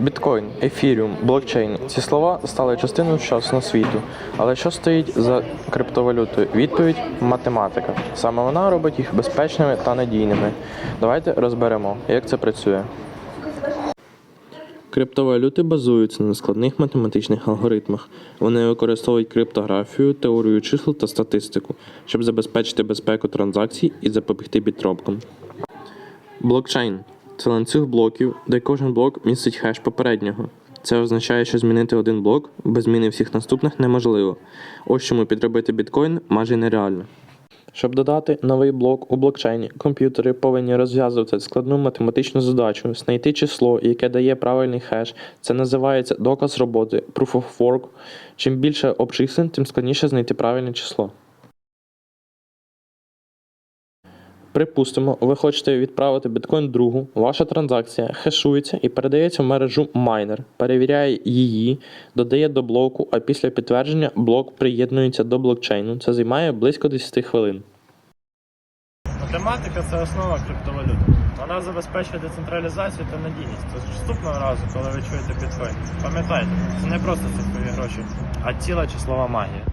Біткоін, ефіріум, блокчейн ці слова стали частиною сучасного світу. Але що стоїть за криптовалютою? Відповідь математика. Саме вона робить їх безпечними та надійними. Давайте розберемо, як це працює. Криптовалюти базуються на складних математичних алгоритмах. Вони використовують криптографію, теорію чисел та статистику, щоб забезпечити безпеку транзакцій і запобігти підробкам. Блокчейн це ланцюг блоків, де кожен блок містить хеш попереднього. Це означає, що змінити один блок без зміни всіх наступних неможливо. Ось чому підробити біткоін майже нереально. Щоб додати новий блок у блокчейні, комп'ютери повинні розв'язувати складну математичну задачу, знайти число, яке дає правильний хеш. Це називається доказ роботи Proof of Work. Чим більше обчислень, тим складніше знайти правильне число. Припустимо, ви хочете відправити біткоін другу, ваша транзакція хешується і передається в мережу майнер, перевіряє її, додає до блоку, а після підтвердження блок приєднується до блокчейну. Це займає близько 10 хвилин. Математика це основа криптовалют. Вона забезпечує децентралізацію та надійність. Тож наступного разу, коли ви чуєте біткоін, пам'ятайте, це не просто цифрові гроші, а ціла числова магія.